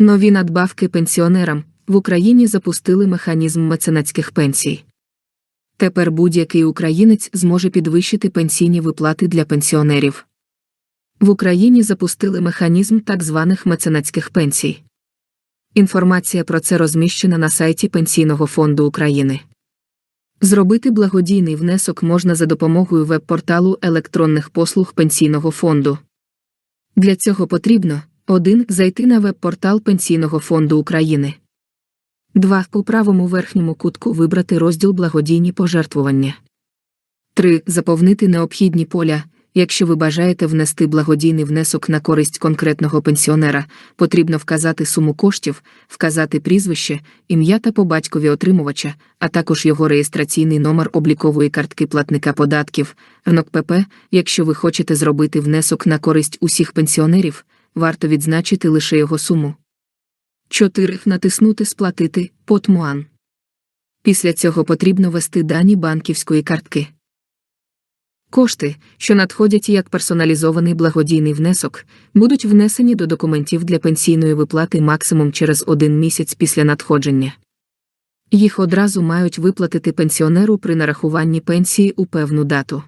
Нові надбавки пенсіонерам в Україні запустили механізм меценатських пенсій. Тепер будь-який українець зможе підвищити пенсійні виплати для пенсіонерів. В Україні запустили механізм так званих меценатських пенсій. Інформація про це розміщена на сайті Пенсійного фонду України. Зробити благодійний внесок можна за допомогою веб-порталу електронних послуг Пенсійного фонду. Для цього потрібно 1. Зайти на веб-портал Пенсійного фонду України. 2. У правому верхньому кутку вибрати розділ Благодійні пожертвування. 3. Заповнити необхідні поля. Якщо ви бажаєте внести благодійний внесок на користь конкретного пенсіонера, потрібно вказати суму коштів, вказати прізвище, ім'я та по батькові отримувача, а також його реєстраційний номер облікової картки платника податків, НОКПП. Якщо ви хочете зробити внесок на користь усіх пенсіонерів, варто відзначити лише його суму. 4. Натиснути Сплатити Потмуан. Після цього потрібно ввести дані банківської картки. Кошти, що надходять як персоналізований благодійний внесок, будуть внесені до документів для пенсійної виплати максимум через один місяць після надходження. Їх одразу мають виплатити пенсіонеру при нарахуванні пенсії у певну дату.